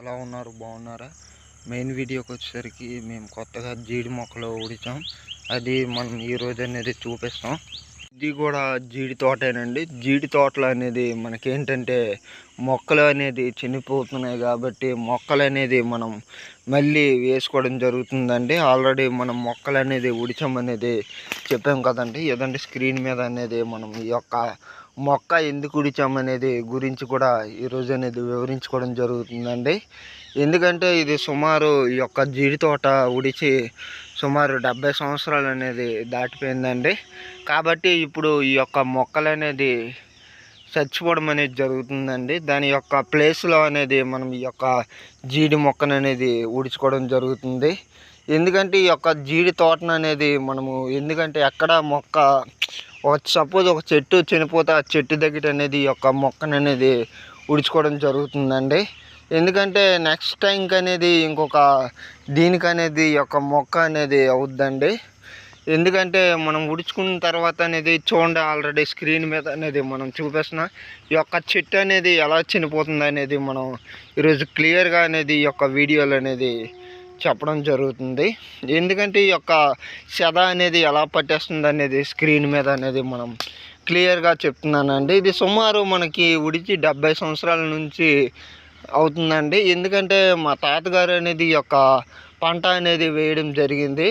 ఎలా ఉన్నారు? బాగున్నారా? మెయిన్ వీడియోకి వచ్చేసరికి మేము కొత్తగా జీడి మొక్కలు ఊడిచాం. అది మనం ఈ రోజు అనేది చూపిస్తాం. ఇది కూడా జీడి తోటేనండి. జీడి తోటలు అనేది మనకేంటంటే మొక్కలు అనేది చనిపోతున్నాయి కాబట్టి మొక్కలు అనేది మనం మళ్ళీ వేసుకోవడం జరుగుతుందండి. ఆల్రెడీ మనం మొక్కలు అనేది ఉడిచాం అనేది చెప్పాం కదండి. ఏదంటే స్క్రీన్ మీద అనేది మనం ఈ యొక్క మొక్క ఎందుకు ఉడిచామనేది గురించి కూడా ఈరోజు అనేది వివరించుకోవడం జరుగుతుందండి. ఎందుకంటే ఇది సుమారు ఈ యొక్క జీడి తోట ఉడిచి సుమారు డెబ్బై సంవత్సరాలు అనేది దాటిపోయిందండి. కాబట్టి ఇప్పుడు ఈ యొక్క మొక్కలు అనేది చచ్చిపోవడం అనేది జరుగుతుందండి. దాని యొక్క ప్లేస్లో అనేది మనం ఈ యొక్క జీడి మొక్కను అనేది ఉడుచుకోవడం జరుగుతుంది. ఎందుకంటే ఈ యొక్క జీడి తోటను అనేది మనము ఎందుకంటే ఎక్కడ మొక్క ఒక సపోజ్ ఒక చెట్టు చనిపోతే ఆ చెట్టు దగ్గర అనేది ఈ యొక్క మొక్కను అనేది ఉడుచుకోవడం జరుగుతుందండి. ఎందుకంటే నెక్స్ట్ టైంకి అనేది ఇంకొక దీనికనేది ఈ యొక్క మొక్క అనేది అవుద్దండి. ఎందుకంటే మనం ఉడుచుకున్న తర్వాత అనేది చూడండి ఆల్రెడీ స్క్రీన్ మీద అనేది మనం చూపిస్తున్న ఈ యొక్క చెట్టు అనేది ఎలా చనిపోతుంది అనేది మనం ఈరోజు క్లియర్గా అనేది ఈ యొక్క వీడియోలు అనేది చెప్పడం జరుగుతుంది. ఎందుకంటే ఈ యొక్క సెద అనేది ఎలా పట్టేస్తుంది అనేది స్క్రీన్ మీద అనేది మనం క్లియర్గా చెప్తున్నానండి. ఇది సుమారు మనకి ఉడిచి డెబ్బై సంవత్సరాల నుంచి అవుతుందండి. ఎందుకంటే మా తాతగారు అనేది యొక్క పంట అనేది వేయడం జరిగింది.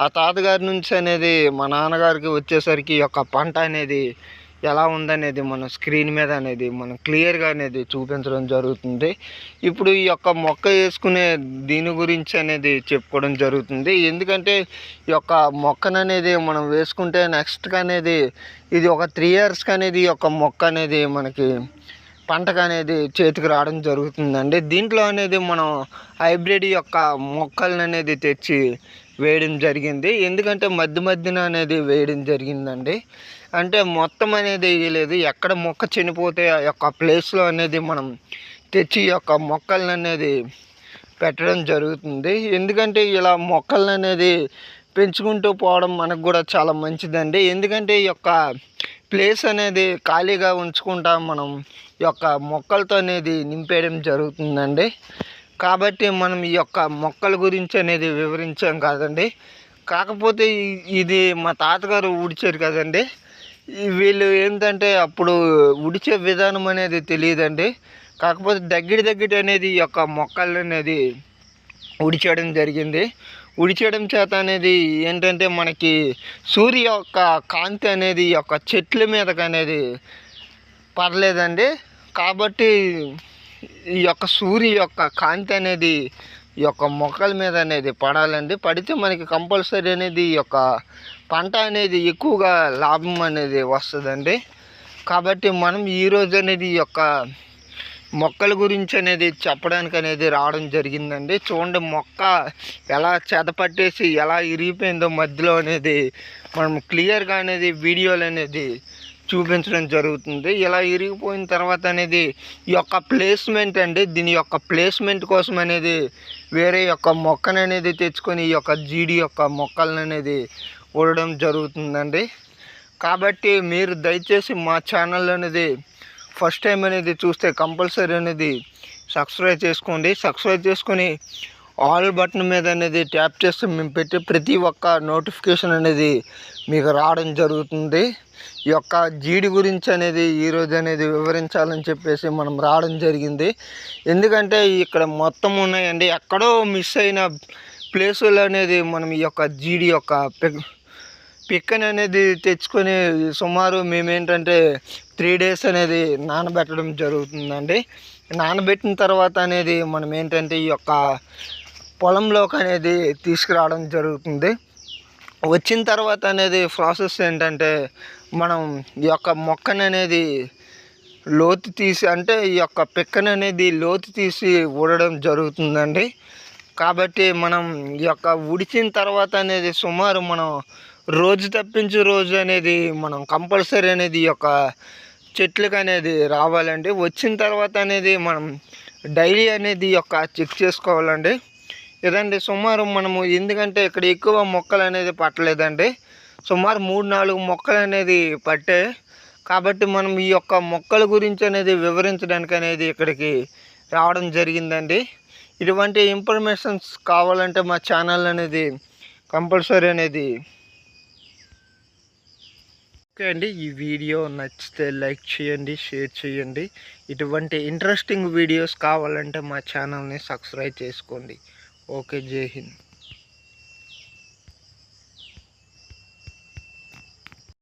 ఆ తాతగారి నుంచి అనేది మా నాన్నగారికి వచ్చేసరికి యొక్క పంట అనేది ఎలా ఉందనేది మన స్క్రీన్ మీద అనేది మనం క్లియర్గా అనేది చూపించడం జరుగుతుంది. ఇప్పుడు ఈ యొక్క మొక్క వేసుకునే దీని గురించి అనేది చెప్పుకోవడం జరుగుతుంది. ఎందుకంటే ఈ యొక్క మొక్కననేది మనం వేసుకుంటే నెక్స్ట్కి అనేది ఇది ఒక త్రీ ఇయర్స్కి అనేది ఈ యొక్క మొక్క అనేది మనకి పంటకు అనేది చేతికి రావడం జరుగుతుందండి. దీంట్లో అనేది మనం హైబ్రిడ్ యొక్క మొక్కలను అనేది తెచ్చి వేయడం జరిగింది. ఎందుకంటే మధ్య మధ్యన అనేది వేయడం జరిగిందండి. అంటే మొత్తం అనేది వేయలేదు ఎక్కడ మొక్క చనిపోతే ఆ యొక్క ప్లేస్లో అనేది మనం తెచ్చి ఈ యొక్క మొక్కలను అనేది పెట్టడం జరుగుతుంది. ఎందుకంటే ఇలా మొక్కలను అనేది పెంచుకుంటూ పోవడం మనకు కూడా చాలా మంచిదండి. ఎందుకంటే ఈ యొక్క ప్లేస్ అనేది ఖాళీగా ఉంచుకుంటా మనం ఈ యొక్క మొక్కలతో అనేది నింపేయడం జరుగుతుందండి. కాబట్టి మనం ఈ యొక్క మొక్కల గురించి అనేది వివరించాం కాదండి. కాకపోతే ఇది మా తాతగారు ఊడ్చారు కదండి. వీళ్ళు ఏంటంటే అప్పుడు ఉడిచే విధానం అనేది తెలియదండి. కాకపోతే దగ్గర దగ్గర అనేది ఈ యొక్క మొక్కలు అనేది ఉడిచేయడం జరిగింది. ఉడిచేయడం చేత అనేది ఏంటంటే మనకి సూర్య యొక్క కాంతి అనేది ఈ యొక్క చెట్ల మీదకి అనేది పర్లేదండి కాబట్టి ఈ యొక్క సూర్య యొక్క కాంతి అనేది ఈ యొక్క మొక్కల మీద అనేది పడాలండి. పడితే మనకి కంపల్సరీ అనేది ఈ యొక్క పంట అనేది ఎక్కువగా లాభం అనేది వస్తుందండి. కాబట్టి మనం ఈరోజు అనేది ఈ యొక్క మొక్కల గురించి అనేది చెప్పడానికి అనేది రావడం జరిగిందండి. చూడండి మొక్క ఎలా చెదపట్టేసి ఎలా ఇరిగిపోయిందో మధ్యలో అనేది మనం క్లియర్గా అనేది వీడియోలు అనేది చూపించడం జరుగుతుంది. ఇలా ఇరిగిపోయిన తర్వాత అనేది ఈ యొక్క ప్లేస్మెంట్ అండి. దీని యొక్క ప్లేస్మెంట్ కోసం అనేది వేరే యొక్క మొక్కను అనేది తెచ్చుకొని ఈ యొక్క జీడి యొక్క మొక్కలను అనేది ఊడడం జరుగుతుందండి. కాబట్టి మీరు దయచేసి మా ఛానల్ అనేది ఫస్ట్ టైం అనేది చూస్తే కంపల్సరీ అనేది సబ్స్క్రైబ్ చేసుకోండి. సబ్స్క్రైబ్ చేసుకొని ఆల్ బటన్ మీద అనేది ట్యాప్ చేస్తే మేము పెట్టే ప్రతి ఒక్క నోటిఫికేషన్ అనేది మీకు రావడం జరుగుతుంది. ఈ యొక్క జీడి గురించి అనేది ఈరోజు అనేది వివరించాలని చెప్పేసి మనం రావడం జరిగింది. ఎందుకంటే ఇక్కడ మొత్తం ఉన్నాయండి. ఎక్కడో మిస్ అయిన ప్లేసులు అనేది మనం ఈ యొక్క జీడి యొక్క పిక్ అనేది తెచ్చుకొని సుమారు మేమేంటంటే త్రీ డేస్ అనేది నానబెట్టడం జరుగుతుందండి. నానబెట్టిన తర్వాత అనేది మనం ఏంటంటే ఈ యొక్క పొలంలోకి అనేది తీసుకురావడం జరుగుతుంది. వచ్చిన తర్వాత అనేది ప్రాసెస్ ఏంటంటే మనం ఈ యొక్క మొక్కను అనేది లోతు తీసి అంటే ఈ యొక్క పిక్కను అనేది లోతు తీసి ఊడడం జరుగుతుందండి. కాబట్టి మనం ఈ యొక్క ఉడిచిన తర్వాత అనేది సుమారు మనం రోజు తప్పించి రోజు అనేది మనం కంపల్సరీ అనేది ఈ యొక్క చెట్లకు అనేది రావాలండి. వచ్చిన తర్వాత అనేది మనం డైలీ అనేది ఈ యొక్క చెక్ చేసుకోవాలండి. ఇదండి. సుమారు మనము ఎందుకంటే ఇక్కడ ఎక్కువ మొక్కలు అనేది పట్టలేదండి. సుమారు మూడు నాలుగు మొక్కలు అనేది పట్టే. కాబట్టి మనం ఈ యొక్క మొక్కల గురించి అనేది వివరించడానికి అనేది ఇక్కడికి రావడం జరిగిందండి. ఇటువంటి ఇన్ఫర్మేషన్స్ కావాలంటే మా ఛానల్ అనేది కంపల్సరీ అనేది ఓకే అండి. ఈ వీడియో నచ్చితే లైక్ చేయండి షేర్ చేయండి. ఇటువంటి ఇంట్రెస్టింగ్ వీడియోస్ కావాలంటే మా ఛానల్ని సబ్స్క్రైబ్ చేసుకోండి. ओके जय हिंद